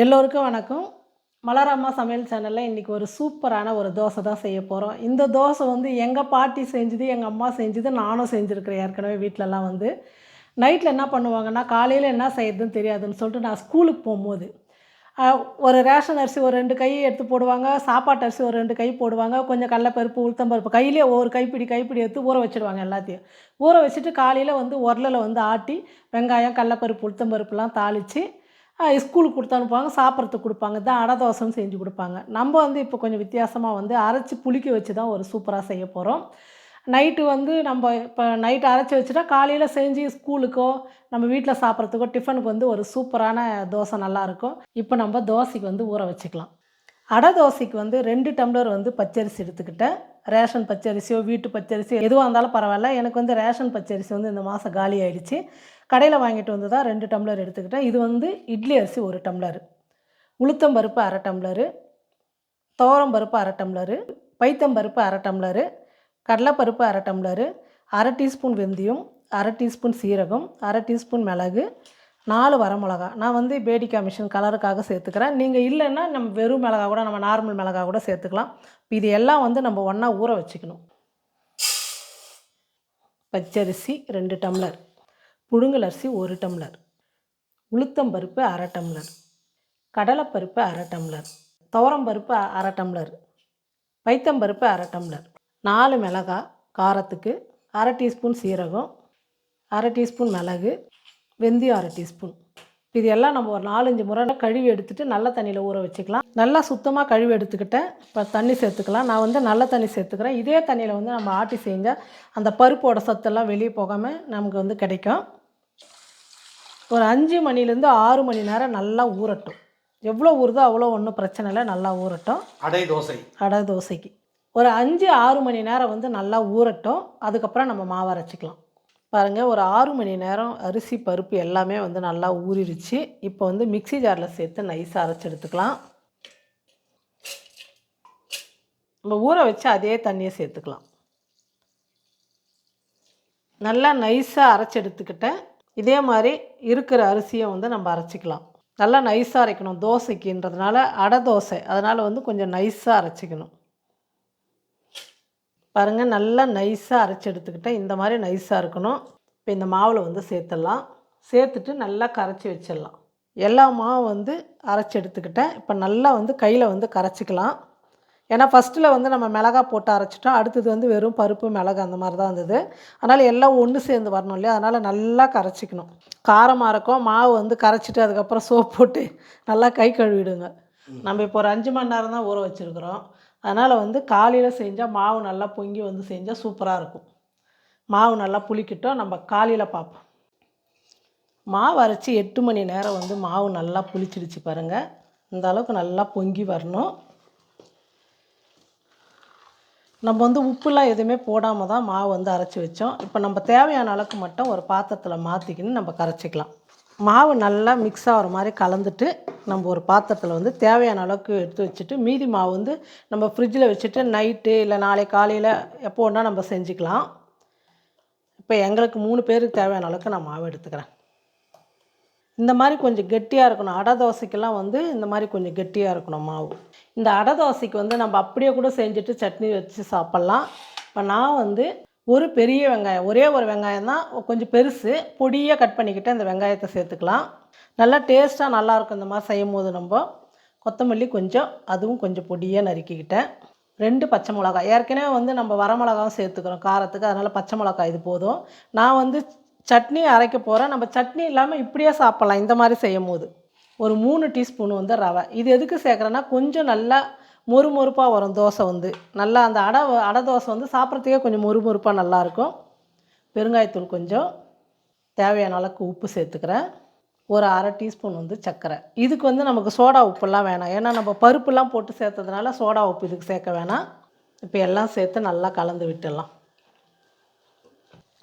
எல்லோருக்கும் வணக்கம். மலரம்மா சமையல் சேனலில் இன்றைக்கி ஒரு சூப்பரான ஒரு தோசை தான் செய்ய போகிறோம் இந்த தோசை வந்து எங்கள் பாட்டி செஞ்சது எங்கள் அம்மா செஞ்சது நானும் செஞ்சுருக்கிறேன் ஏற்கனவே வீட்டிலலாம் வந்து. நைட்டில் என்ன பண்ணுவாங்கன்னா காலையில் என்ன செய்யறதுன்னு தெரியாதுன்னு சொல்லிட்டு நான் ஸ்கூலுக்கு போகும்போது ஒரு ரேஷன் அரிசி ஒரு ரெண்டு கை எடுத்து போடுவாங்க சாப்பாட்டு அரிசி ஒரு ரெண்டு கை போடுவாங்க கொஞ்சம் கடலப்பருப்பு உளுத்தம்பருப்பு கையிலே ஒரு கைப்பிடி கைப்பிடி எடுத்து ஊற வச்சுடுவாங்க எல்லாத்தையும். ஊற வச்சுட்டு காலையில் வந்து உரலில் வந்து ஆட்டி வெங்காயம் கடலப்பருப்பு உளுத்தம்பருப்புலாம் தாளித்து ஸ்கூலுக்கு கொடுத்து அனுப்புவாங்க சாப்பிட்றதுக்கு கொடுப்பாங்க தான் அடை தோசைன்னு செஞ்சு கொடுப்பாங்க. நம்ம வந்து இப்போ கொஞ்சம் வித்தியாசமாக வந்து அரைச்சி புளிக்க வச்சு தான் ஒரு சூப்பராக செய்ய போகிறோம் நைட்டு வந்து நம்ம இப்போ நைட்டு அரைச்சி வச்சுட்டா காலையில் செஞ்சு ஸ்கூலுக்கோ நம்ம வீட்டில் சாப்பிட்றதுக்கோ டிஃபனுக்கு வந்து ஒரு சூப்பரான தோசை நல்லாயிருக்கும் இப்போ நம்ம தோசைக்கு வந்து ஊற வச்சுக்கலாம். அடை தோசைக்கு வந்து ரெண்டு டம்ளர் வந்து பச்சரிசி எடுத்துக்கிட்டேன். ரேஷன் பச்சரிசியோ வீட்டு பச்சரிசியோ எதுவாக இருந்தாலும் பரவாயில்ல. எனக்கு வந்து ரேஷன் பச்சரிசி வந்து இந்த மாதம் காலி ஆயிடுச்சு. கடையில் வாங்கிட்டு வந்து தான் ரெண்டு டம்ளர் எடுத்துக்கிட்டேன். இது வந்து இட்லி அரிசி ஒரு டம்ளர். உளுத்தம்பருப்பு அரை டம்ளரு. துவரம்பருப்பு அரை டம்ளரு. பைத்தம்பருப்பு அரை டம்ளரு. கடலைப்பருப்பு அரை டம்ளரு. அரை டீஸ்பூன் வெந்தயம். அரை டீஸ்பூன் சீரகம். அரை டீஸ்பூன் மிளகு. நாலு வரமிளகா நான் வந்து பேடிக்கா மிஷின் கலருக்காக சேர்த்துக்கிறேன். நீங்கள் இல்லைன்னா நம்ம வெறும் மிளகா கூட நம்ம நார்மல் மிளகா கூட சேர்த்துக்கலாம். இது எல்லாம் வந்து நம்ம ஒன்றா ஊற வச்சுக்கணும். பச்சரிசி ரெண்டு டம்ளர். புழுங்கல் அரிசி ஒரு டம்ளர். உளுத்தம்பருப்பு அரை டம்ளர். கடலைப்பருப்பு அரை டம்ளர். துவரம்பருப்பு அரை டம்ளர். பைத்தம்பருப்பு அரை டம்ளர். நாலு மிளகா காரத்துக்கு அரை டீஸ்பூன் சீரகம் அரை டீஸ்பூன் மிளகு வெந்தயம் அரை டீஸ்பூன். இது எல்லாம் நம்ம ஒரு நாலஞ்சு முறை கழுவி எடுத்துட்டு நல்ல தண்ணியில் ஊற வச்சுக்கலாம். நல்லா சுத்தமாக கழுவி எடுத்துக்கிட்டேன். இப்போ தண்ணி சேர்த்துக்கலாம். நான் வந்து நல்ல தண்ணி சேர்த்துக்கிறேன். இதே தண்ணியில் வந்து நம்ம ஆட்டி செஞ்சால் அந்த பருப்போட சத்தெல்லாம் வெளியே போகாமல் நமக்கு வந்து கிடைக்கும். ஒரு அஞ்சு மணிலேருந்து ஆறு மணி நேரம் நல்லா ஊறட்டும். எவ்வளோ ஊறுதோ அவ்வளோ ஒன்றும் பிரச்சனை இல்லை. நல்லா ஊறட்டும். அடை தோசை. அடை தோசைக்கு. ஒரு அஞ்சு ஆறு மணி நேரம் வந்து நல்லா ஊறட்டும். அதுக்கப்புறம் நம்ம மாவு அரைச்சிக்கலாம். பாருங்கள் ஒரு ஆறு மணி நேரம் அரிசி பருப்பு எல்லாமே வந்து நல்லா ஊறிடுச்சு. இப்போ வந்து மிக்ஸி ஜாரில் சேர்த்து நைஸாக அரைச்சி எடுத்துக்கலாம். நம்ம ஊற வச்சு அதே தண்ணியை சேர்த்துக்கலாம். நல்லா நைஸாக அரைச்சி எடுத்துக்கிட்டேன். இதே மாதிரி இருக்கிற அரிசியை வந்து நம்ம அரைச்சிக்கலாம். நல்லா நைஸாக அரைக்கணும். தோசைக்குன்றதுனால அடை தோசை. அதனால் வந்து கொஞ்சம் நைஸாக அரைச்சிக்கணும். பாருங்கள் நல்லா நைஸாக அரைச்சி எடுத்துக்கிட்டேன். இந்த மாதிரி நைஸாக இருக்கணும். இப்போ இந்த மாவில் வந்து சேர்த்துடலாம். சேர்த்துட்டு நல்லா கரைச்சி வச்சிடலாம். எல்லா மாவும் வந்து அரைச்சி எடுத்துக்கிட்டேன். இப்போ நல்லா வந்து கையில் வந்து கரைச்சிக்கலாம். ஏன்னா ஃபஸ்ட்டில் வந்து நம்ம மிளகா போட்டு அரைச்சிட்டோம். அடுத்தது வந்து வெறும் பருப்பு மிளகு அந்த மாதிரி தான் இருந்தது. அதனால் எல்லாம் ஒன்று சேர்ந்து வரணும் இல்லையா? அதனால் நல்லா கரைச்சிக்கணும். காரமாக இருக்கும். மாவு வந்து கரைச்சிட்டு அதுக்கப்புறம் சோப் போட்டு நல்லா கை கழுவிடுங்க. நம்ம இப்போ ஒரு அஞ்சு மணி நேரம் தான் ஊற வச்சுருக்குறோம். அதனால் வந்து காலையில் செஞ்சால் மாவு நல்லா பொங்கி வந்து செஞ்சால் சூப்பராக இருக்கும். மாவு நல்லா புளிக்கிட்டோம் நம்ம காலையில் பார்ப்போம். மாவு அரைச்சி எட்டு மணி நேரம் வந்து மாவு நல்லா புளிச்சிடுச்சு பாருங்கள் இந்த அளவுக்கு நல்லா பொங்கி வரணும். நம்ம வந்து உப்புலாம் எதுவுமே போடாமல் தான் மாவு வந்து அரைச்சி வச்சோம். இப்போ நம்ம தேவையான அளவுக்கு மட்டும் ஒரு பாத்திரத்தில் மாற்றிக்கின்னு நம்ம கரைச்சிக்கலாம். மாவு நல்லா மிக்ஸ் ஆகிற மாதிரி கலந்துட்டு நம்ம ஒரு பாத்திரத்தில் வந்து தேவையான அளவுக்கு எடுத்து வச்சுட்டு மீதி மாவு வந்து நம்ம ஃப்ரிட்ஜில் வச்சுட்டு நைட்டு இல்லை நாளை காலையில் எப்போ வேணால் நம்ம செஞ்சுக்கலாம். இப்போ எங்களுக்கு மூணு பேருக்கு தேவையான அளவுக்கு நான் மாவு எடுத்துக்கிறேன். இந்த மாதிரி கொஞ்சம் கெட்டியாக இருக்கணும். அடை தோசைக்கெல்லாம் வந்து இந்த மாதிரி கொஞ்சம் கெட்டியாக இருக்கணும் மாவு. இந்த அடை தோசைக்கு வந்து நம்ம அப்படியே கூட செஞ்சுட்டு சட்னி வச்சு சாப்பிட்லாம். இப்போ நான் வந்து ஒரு பெரிய வெங்காயம் ஒரே ஒரு வெங்காயம் தான் கொஞ்சம் பெருசு பொடியாக கட் பண்ணிக்கிட்டு அந்த வெங்காயத்தை சேர்த்துக்கலாம். நல்லா டேஸ்ட்டாக நல்லாயிருக்கும் இந்த மாதிரி செய்யும் போது நம்ம. கொத்தமல்லி கொஞ்சம் அதுவும் கொஞ்சம் பொடியாக நறுக்கிக்கிட்டேன். ரெண்டு பச்சை மிளகாய். ஏற்கனவே வந்து நம்ம வரமிளகாவும் சேர்த்துக்கிறோம் காரத்துக்கு. அதனால் பச்சை மிளகாய் இது போதும். நான் வந்து சட்னி அரைக்க போகிறேன் நம்ம சட்னி இல்லாமல் இப்படியே சாப்பிட்லாம் இந்த மாதிரி செய்யும் போது ஒரு மூணு டீஸ்பூன் வந்து ரவை. இது எதுக்கு சேர்க்குறேன்னா கொஞ்சம் நல்லா மொறுமொறுப்பாக வரும் தோசை வந்து. நல்லா அந்த அடை அடை தோசை வந்து சாப்பிட்றதுக்கே கொஞ்சம் மொறுமொறுப்பாக நல்லாயிருக்கும். பெருங்காயத்தூள் கொஞ்சம். தேவையான அளவுக்கு உப்பு சேர்த்துக்கிறேன். ஒரு அரை டீஸ்பூன் வந்து சர்க்கரை. இதுக்கு வந்து நமக்கு சோடா உப்புலாம் வேணாம். ஏன்னா நம்ம பருப்புலாம் போட்டு சேர்த்ததுனால சோடா உப்பு இதுக்கு சேர்க்க வேணாம். இப்போ எல்லாம் சேர்த்து நல்லா கலந்து விட்டுடலாம்.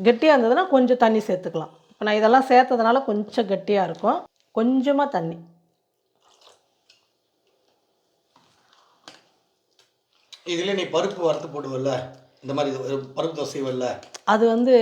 கெட்டியாக இருந்ததுன்னா கொஞ்சம் தண்ணி சேர்த்துக்கலாம். இப்போ நான் இதெல்லாம் சேர்த்ததுனால கொஞ்சம் கெட்டியாக இருக்கும். கொஞ்சமாக தண்ணி. இதுல நீ பருப்பு வறுத்து போடுவல்ல? இந்த மாதிரி பருப்பு தோசை செய்வல்ல? அது வந்து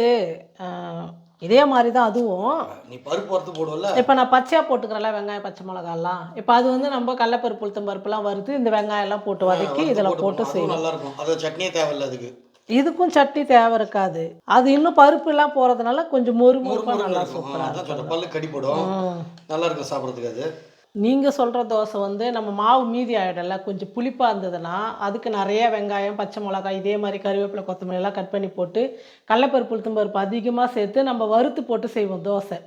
இதே மாதிரி தான் அதுவும். நீ பருப்பு வறுத்து போடுவல இப்போ நான் பச்சையாக போட்டுக்கிறேன்ல வெங்காயம் பச்சை மிளகாலாம் இப்போ அது வந்து நம்ம கடலப்பருப்பு உளுத்தம் பருப்புலாம் வறுத்து இந்த வெங்காயம் எல்லாம் போட்டு வதக்கி இதில் போட்டு செய்வோம் நல்லா இருக்கும் அது சட்னியே தேவையில்ல அதுக்கு. இதுக்கும் சட்னி தேவை இருக்காது. அது இன்னும் பருப்பு எல்லாம் போகிறதுனால கொஞ்சம் மொறு மொறு மொறுப்பாக நல்லா சூப்பராக பல்லு கடி போடும் நல்லா இருக்கும். சாப்பிட்றதுக்கு அது. நீங்கள் சொல்கிற தோசை வந்து நம்ம மாவு மீதி ஆகிடல கொஞ்சம் புளிப்பாக இருந்ததுன்னா அதுக்கு நிறைய வெங்காயம் பச்சை மிளகாய் இதே மாதிரி கருவேப்பிலை கொத்தமல்லி எல்லாம் கட் பண்ணி போட்டு கடலப்பருப்பு உளுத்தம்பருப்பு அதிகமாக சேர்த்து நம்ம வறுத்து போட்டு செய்வோம் தோசை.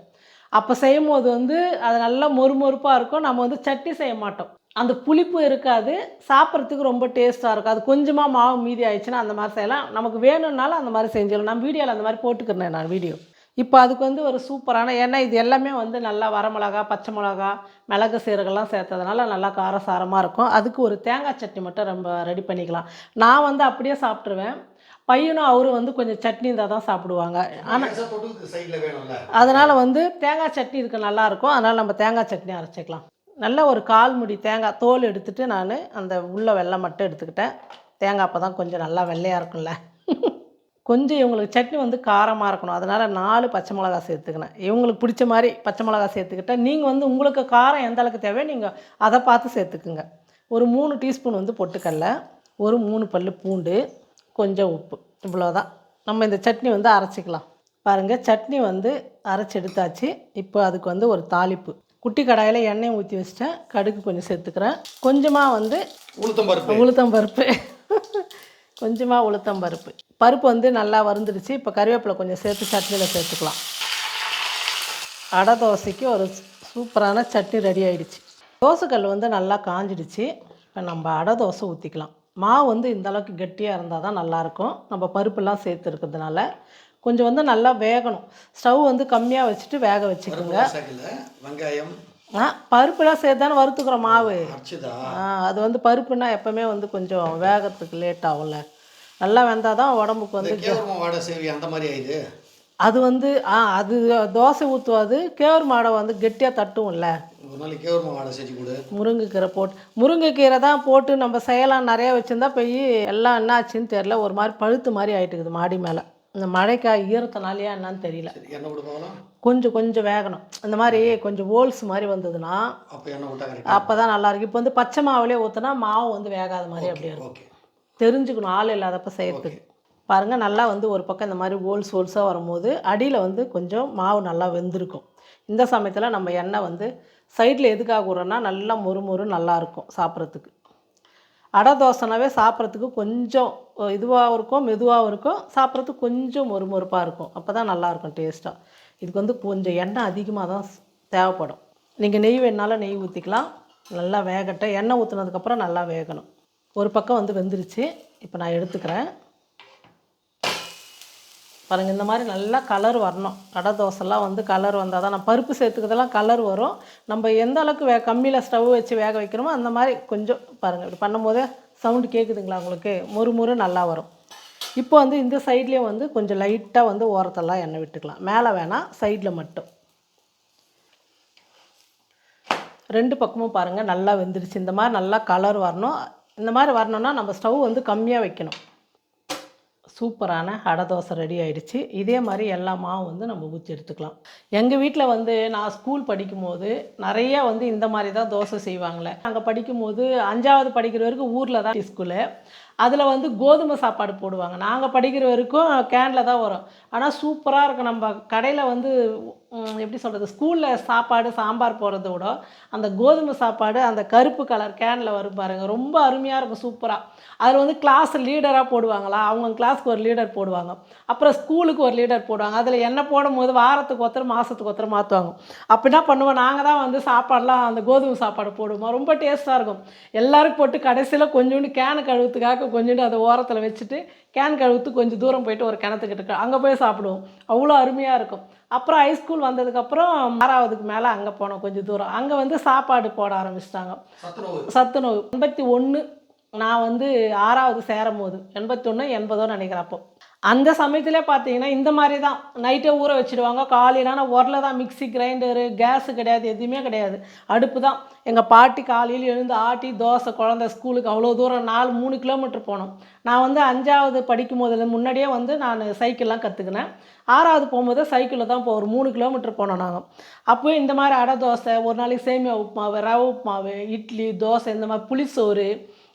அப்போ செய்யும் போது வந்து அது நல்லா மொறுமொறுப்பாக இருக்கும். நம்ம வந்து சட்னி செய்ய மாட்டோம். அந்த புளிப்பு இருக்காது. சாப்பிட்றதுக்கு ரொம்ப டேஸ்ட்டாக இருக்கும். அது கொஞ்சமாக மாவு மீதி ஆயிடுச்சுன்னா அந்த மாதிரி செய்யலாம். நமக்கு வேணும்னாலும் அந்த மாதிரி செஞ்சிடலாம். நான் வீடியோவில் அந்த மாதிரி போட்டுக்கிறேன் நான் வீடியோ. இப்போ அதுக்கு வந்து ஒரு சூப்பரான ஏன்னா இது எல்லாமே வந்து நல்லா வரமிளகா பச்சை மிளகா மிளகு சீரகெல்லாம் சேர்த்ததுனால நல்லா காரசாரமாக இருக்கும். அதுக்கு ஒரு தேங்காய் சட்னி மட்டும் நம்ம ரெடி பண்ணிக்கலாம். நான் வந்து அப்படியே சாப்பிட்ருவேன் பையனும் அவரும் வந்து கொஞ்சம் சட்னி இருந்தால் தான் சாப்பிடுவாங்க. ஆனால் அதனால் வந்து தேங்காய் சட்னி இதுக்கு நல்லாயிருக்கும் அதனால் நம்ம தேங்காய் சட்னி அரைச்சிக்கலாம். நல்ல ஒரு கால் முடி தேங்காய் தோல் எடுத்துட்டு நான் அந்த உள்ள வெள்ளை மட்டும் எடுத்துக்கிட்டேன். தேங்காய் அப்போ தான் கொஞ்சம் நல்லா வெள்ளையாக இருக்கும்ல. கொஞ்சம் இவங்களுக்கு சட்னி வந்து காரமாக இருக்கணும். அதனால் நாலு பச்சை மிளகா சேர்த்துக்கினேன் இவங்களுக்கு பிடிச்ச மாதிரி பச்சை மிளகா சேர்த்துக்கிட்டேன் நீங்கள் வந்து உங்களுக்கு காரம் எந்த அளவுக்கு தேவையோ நீங்கள் அதை பார்த்து சேர்த்துக்குங்க. ஒரு மூணு டீஸ்பூன் வந்து பொட்டுக்கடல ஒரு மூணு பல்லு பூண்டு கொஞ்சம் உப்பு. இவ்வளோதான் நம்ம இந்த சட்னி வந்து அரைச்சிக்கலாம். பாருங்கள் சட்னி வந்து அரைச்சி எடுத்தாச்சு. இப்போ அதுக்கு வந்து ஒரு தாளிப்பு. குட்டி கடாயில் எண்ணெய் ஊற்றி வச்சிட்டேன். கடுகு கொஞ்சம் சேர்த்துக்கிறேன். கொஞ்சமாக வந்து உளுத்தம் பருப்பு. உளுத்தம் பருப்பு. கொஞ்சமாக உளுத்தம் பருப்பு. பருப்பு வந்து நல்லா வறுந்துடுச்சு. இப்போ கருவேப்பிலை கொஞ்சம் சேர்த்து சட்னியில் சேர்த்துக்கலாம். அடை தோசைக்கு ஒரு சூப்பரான சட்னி ரெடி ஆகிடுச்சு தோசைக்கல் வந்து நல்லா காஞ்சிடுச்சு. இப்போ நம்ம அடை தோசை ஊற்றிக்கலாம் மாவு வந்து இந்த அளவுக்கு கெட்டியாக இருந்தால் தான் நல்லாயிருக்கும். நம்ம பருப்புலாம் சேர்த்து இருக்கிறதுனால. கொஞ்சம் வந்து நல்லா வேகணும். ஸ்டவ் வந்து கம்மியாக வச்சுட்டு வேக வச்சுக்கோங்க. வெங்காயம் ஆ பருப்புலாம் சேர்த்து தானே வறுத்துக்கிறோம் மாவு. ஆ அது வந்து பருப்புனா எப்பவுமே வந்து கொஞ்சம் வேகறதுக்கு லேட் ஆகும்ல. நல்லா வெந்தால் தான் உடம்புக்கு வந்து கேவரமா வாடை சேவி அந்த மாதிரி ஆயிடுது அது வந்து ஆ அது தோசை ஊற்றுவாது கேவர் மாடை வந்து கெட்டியாக தட்டும்ல கொடு. முருங்கைக்கீரை போட்டு முருங்கைக்கீரை தான் போட்டு நம்ம செய்யலாம். நிறைய வச்சுருந்தா போய் எல்லாம் என்ன ஆச்சுன்னு தெரில ஒரு மாதிரி பழுத்து மாதிரி ஆயிட்டுக்குது மாடி மேலே. இந்த மழைக்காய் ஈரத்தினாலையா என்னன்னு தெரியல. போகலாம் கொஞ்சம் கொஞ்சம் வேகணும். இந்த மாதிரி கொஞ்சம் ஹோல்ஸ் மாதிரி வந்ததுன்னா அப்போ தான் நல்லாயிருக்கு இப்போ வந்து பச்சை மாவுலேயே ஊற்றினா மாவு வந்து வேகாத மாதிரி அப்படியே இருக்கும். தெரிஞ்சுக்கணும். ஆள் இல்லாதப்ப செய்யறதுக்கு. பாருங்கள் நல்லா வந்து ஒரு பக்கம் இந்த மாதிரி ஹோல்ஸ் ஹோல்ஸாக வரும்போது அடியில் வந்து கொஞ்சம் மாவு நல்லா வெந்திருக்கும். இந்த சமயத்தில் நம்ம எண்ணெய் வந்து சைடில் எதுக்காக விட்றோன்னா நல்லா மொறு மொறு நல்லாயிருக்கும் சாப்பிட்றதுக்கு. அடை தோசைனாவே சாப்பிட்றதுக்கு கொஞ்சம் இதுவாகவும் இருக்கும் மெதுவாகவும் இருக்கும். சாப்பிட்றதுக்கு கொஞ்சம் மொறு மொறுப்பாக இருக்கும். அப்போ தான் நல்லாயிருக்கும் டேஸ்ட்டாக இதுக்கு வந்து கொஞ்சம் எண்ணெய் அதிகமாக தான் ஸ்- தேவைப்படும். நீங்கள் நெய் வேணாலும் நெய் ஊற்றிக்கலாம் நல்லா வேகட்டும். எண்ணெய் ஊற்றுனதுக்கப்புறம் நல்லா வேகணும். ஒரு பக்கம் வந்து வெந்துருச்சு. இப்போ நான் எடுத்துக்கிறேன். பாருங்கள் இந்த மாதிரி நல்லா கலர் வரணும். கடை தோசைலாம் வந்து கலர் வந்தால் தான் நான் பருப்பு சேர்த்துக்கிறதெல்லாம் கலர் வரும். நம்ம எந்த அளவுக்கு வே கம்மியில் ஸ்டவ் வச்சு வேக வைக்கிறோமோ அந்த மாதிரி கொஞ்சம் பாருங்கள் இப்படி பண்ணும்போதே சவுண்டு கேட்குதுங்களா உங்களுக்கு? மொறு முறு நல்லா வரும். இப்போ வந்து இந்த சைட்லேயும் வந்து கொஞ்சம் லைட்டாக வந்து ஓரத்தெல்லாம் எண்ணெய் விட்டுக்கலாம். மேலே வேணாம் சைடில் மட்டும். ரெண்டு பக்கமும் பாருங்கள் நல்லா வெந்துருச்சு. இந்த மாதிரி நல்லா கலர் வரணும். இந்த மாதிரி வரணும்னா நம்ம ஸ்டவ் வந்து கம்மியாக வைக்கணும். சூப்பரான அடை தோசை ரெடி ஆகிடுச்சு இதே மாதிரி எல்லா மாவும் வந்து நம்ம ஊற்றி எடுத்துக்கலாம். எங்கள் வீட்டில் வந்து நான் ஸ்கூல் படிக்கும்போது நிறைய வந்து இந்த மாதிரி தான் தோசை செய்வாங்களே. நாங்கள் படிக்கும்போது அஞ்சாவது படிக்கிற வரைக்கும் ஊரில் தான் ஸ்கூலு அதில் வந்து கோதுமை சாப்பாடு போடுவாங்க. நாங்கள் படிக்கிற வரைக்கும் கேனில் தான் வரும். ஆனால் சூப்பராக இருக்கும் நம்ம கடையில் வந்து எப்படி சொல்கிறது ஸ்கூலில் சாப்பாடு சாம்பார் போடுறத விட அந்த கோதுமை சாப்பாடு அந்த கருப்பு கலர் கேனில் வரும் பாருங்கள் ரொம்ப அருமையாக இருக்கும் சூப்பராக அதில் வந்து கிளாஸ் லீடராக போடுவாங்களா? அவங்க கிளாஸ்க்கு ஒரு லீடர் போடுவாங்க. அப்புறம் ஸ்கூலுக்கு ஒரு லீடர் போடுவாங்க. அதில் என்ன போடும்போது வாரத்துக்கு ஒருத்தர் மாதத்துக்கு ஒருத்தர் மாற்றுவாங்க அப்படின்னா பண்ணுவோம். நாங்கள் தான் வந்து சாப்பாடெலாம் அந்த கோதுமை சாப்பாடு போடுவோம். ரொம்ப டேஸ்ட்டாக இருக்கும். எல்லாருக்கும் போட்டு கடைசியில் கொஞ்சோண்டு கேனு கழுவுறதுக்காக கொஞ்சோண்டு அதை ஓரத்தில் வச்சுட்டு கேன் கழுவுத்து கொஞ்சம் தூரம் போயிட்டு ஒரு கிணத்துக்கிட்ட அங்கே போய் சாப்பிடுவோம். அவ்வளோ அருமையாக இருக்கும். அப்புறம் ஹைஸ்கூல் வந்ததுக்கப்புறம் ஆறாவதுக்கு மேலே அங்கே போனோம் கொஞ்சம் தூரம். அங்கே வந்து சாப்பாடு போட ஆரம்பிச்சிட்டாங்க. சத்துணவு. சத்துணவு. எண்பத்தி ஒன்று நான் வந்து ஆறாவது சேரும் போது எண்பத்தி ஒன்று எண்பதோ நினைக்கிறேன் அப்போ. அந்த சமயத்தில் பார்த்தீங்கன்னா இந்த மாதிரி தான் நைட்டே ஊற வச்சுடுவாங்க. காலையிலான உரல தான் மிக்ஸி கிரைண்டரு கேஸு கிடையாது எதுவுமே கிடையாது. அடுப்பு தான் எங்கள் பாட்டி காலையில் எழுந்து ஆட்டி தோசை குழந்த ஸ்கூலுக்கு அவ்வளோ தூரம் நாலு மூணு கிலோமீட்டர் போனோம். நான் வந்து அஞ்சாவது படிக்கும் போதில் முன்னாடியே வந்து நான் சைக்கிள்லாம் கற்றுக்கினேன் ஆறாவது போகும்போது சைக்கிளில் தான் போ ஒரு மூணு கிலோமீட்டர் போனோம் நாங்கள் அப்போ இந்த மாதிரி அடை தோசை ஒரு நாளைக்கு சேமியா உப்புமாவு ரவை உப்புமாவு இட்லி தோசை இந்த மாதிரி புளிசோறு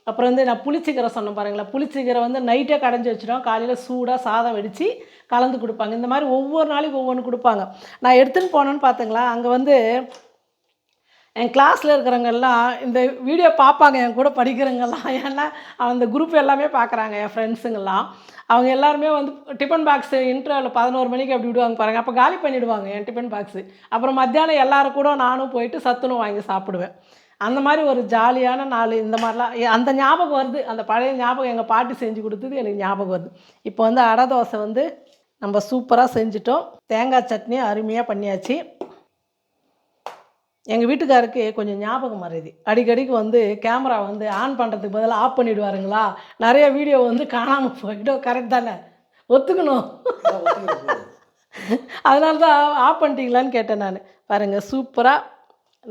அப்புறம் வந்து நான் புளிச்சிக்கரை சொன்னேன் பாருங்களேன். புளிச்சிக்கரை வந்து நைட்டே கடைஞ்சி வச்சிடும். காலையில் சூடாக சாதம் வெடித்து கலந்து கொடுப்பாங்க. இந்த மாதிரி ஒவ்வொரு நாளைக்கு ஒவ்வொன்று கொடுப்பாங்க. நான் எடுத்துன்னு போனேன்னு பார்த்துங்களா அங்கே வந்து என் கிளாஸில் இருக்கிறவங்க எல்லாம் இந்த வீடியோ பார்ப்பாங்க. என் கூட படிக்கிறவங்கெல்லாம். ஏன்னா அந்த குரூப் எல்லாமே பார்க்குறாங்க என் ஃப்ரெண்ட்ஸுங்கெல்லாம் அவங்க எல்லாருமே வந்து டிஃபன் பாக்ஸு இன்டர்வல் பதினோரு மணிக்கு அப்படி விடுவாங்க பாருங்கள் அப்போ காலி பண்ணிவிடுவாங்க என் டிஃபன் பாக்ஸு அப்புறம் மத்தியானம் எல்லாரும் கூட நானும் போயிட்டு சத்துணவு வாங்கி சாப்பிடுவேன். அந்த மாதிரி ஒரு ஜாலியான நாள் இந்த மாதிரிலாம் அந்த ஞாபகம் வருது. அந்த பழைய ஞாபகம் எங்கள் பாட்டி செஞ்சு கொடுத்தது எனக்கு ஞாபகம் வருது. இப்போ வந்து அடை தோசை வந்து நம்ம சூப்பராக செஞ்சிட்டோம். தேங்காய் சட்னி அருமையாக பண்ணியாச்சு. எங்கள் வீட்டுக்காருக்கு கொஞ்சம் ஞாபகம் மறையுது அடிக்கடிக்கு வந்து கேமரா வந்து ஆன் பண்ணுறதுக்கு பதிலாக ஆஃப் பண்ணிவிடுவாருங்களா நிறைய வீடியோ வந்து காணாமல் போய்கிட்டோம் கரெக்ட் தானே? ஒத்துக்கணும். அதனால தான் ஆஃப் பண்ணிட்டீங்களான்னு கேட்டேன் நான். பாருங்கள் சூப்பராக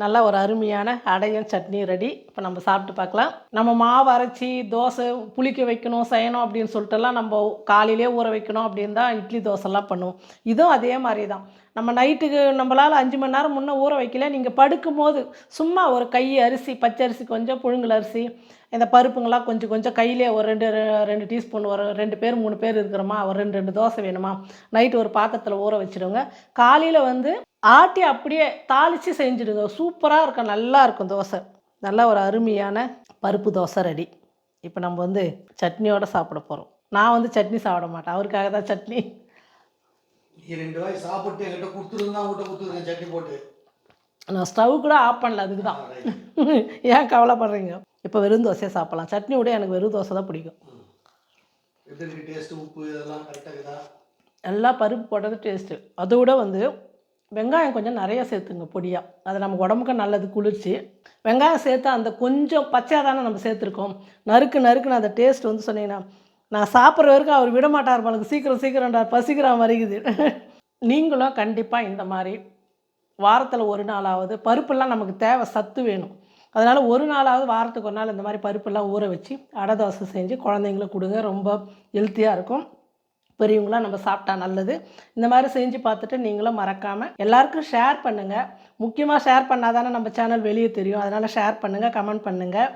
நல்லா ஒரு அருமையான அடையும் சட்னி ரெடி. இப்போ நம்ம சாப்பிட்டு பார்க்கலாம். நம்ம மாவு அரைச்சி தோசை புளிக்க வைக்கணும் செய்யணும் அப்படின்னு சொல்லிட்டுலாம் நம்ம காலையிலே ஊற வைக்கணும் அப்படின்னு தான் இட்லி தோசைலாம் பண்ணுவோம். இதுவும் அதே மாதிரி தான் நம்ம நைட்டுக்கு நம்மளால் அஞ்சு மணி நேரம் முன்னே ஊற வைக்கல. நீங்கள் படுக்கும் போது சும்மா ஒரு கை அரிசி பச்சை அரிசி கொஞ்சம் புழுங்கல் அரிசி இந்த பருப்புங்களாம் கொஞ்சம் கொஞ்சம் கையிலே ஒரு ரெண்டு ரெண்டு டீஸ்பூன் ஒரு ரெண்டு பேர் மூணு பேர் இருக்கிறோமா? ஒரு ரெண்டு ரெண்டு தோசை வேணுமா? நைட்டு ஒரு பாத்திரத்தில் ஊற வச்சிடுங்க. காலையில் வந்து ஆட்டி அப்படியே தாளித்து செஞ்சுடுங்க சூப்பராக இருக்கும் நல்லா இருக்கும் தோசை. நல்ல ஒரு அருமையான பருப்பு தோசை ரெடி. இப்போ நம்ம வந்து சட்னியோட சாப்பிட போகிறோம் நான் வந்து சட்னி சாப்பிட மாட்டேன். அவருக்காக தான் சட்னி. நீ ரெண்டு வாய் சாப்பிட்டு என்கிட்ட கொடுத்துருந்தா உங்கள்கிட்ட கொடுத்துருங்க சட்னி போட்டு. நான் ஸ்டவ் கூட ஆஃப் பண்ணல அதுக்கு தான். ஏன் கவலைப்படுறீங்க? இப்போ வெறும் தோசையை சாப்பிடலாம். சட்னி விட எனக்கு வெறும் தோசை தான் பிடிக்கும். உப்பு இதெல்லாம் கரெக்டாக நல்லா பருப்பு போட்டது டேஸ்ட்டு அதை விட வந்து வெங்காயம் கொஞ்சம் நிறைய சேர்த்துங்க பொடியாக அது நமக்கு உடம்புக்கு நல்லது குளிர்ச்சி. வெங்காயம் சேர்த்து அந்த கொஞ்சம் பச்சையாக தானே நம்ம சேர்த்துருக்கோம். நறுக்கு நறுக்குன்னு அந்த டேஸ்ட் வந்து சொன்னீங்கன்னா நான் சாப்பிட்ற வரைக்கும் அவர் விட மாட்டார் எனக்கு சீக்கிரம் சீக்கிரம்டா பசிக்கிற மாதிரிக்குது நீங்களும் கண்டிப்பாக இந்த மாதிரி வாரத்தில் ஒரு நாளாவது பருப்பெல்லாம் நமக்கு தேவை சத்து வேணும். அதனால் ஒரு நாளாவது வாரத்துக்கு ஒரு நாள் இந்த மாதிரி பருப்பெல்லாம் ஊற வச்சு அடை தோசை செஞ்சு குழந்தைங்களுக்கு கொடுங்க. ரொம்ப ஹெல்த்தியாக இருக்கும். பெரியவங்களாம் நம்ம சாப்பிட்டா நல்லது. இந்த மாதிரி செஞ்சு பார்த்துட்டு நீங்களும் மறக்காமல் எல்லாருக்கும் ஷேர் பண்ணுங்கள் முக்கியமாக ஷேர் பண்ணால் தானே நம்ம சேனல் வெளியே தெரியும். அதனால் ஷேர் பண்ணுங்கள் கமெண்ட் பண்ணுங்கள்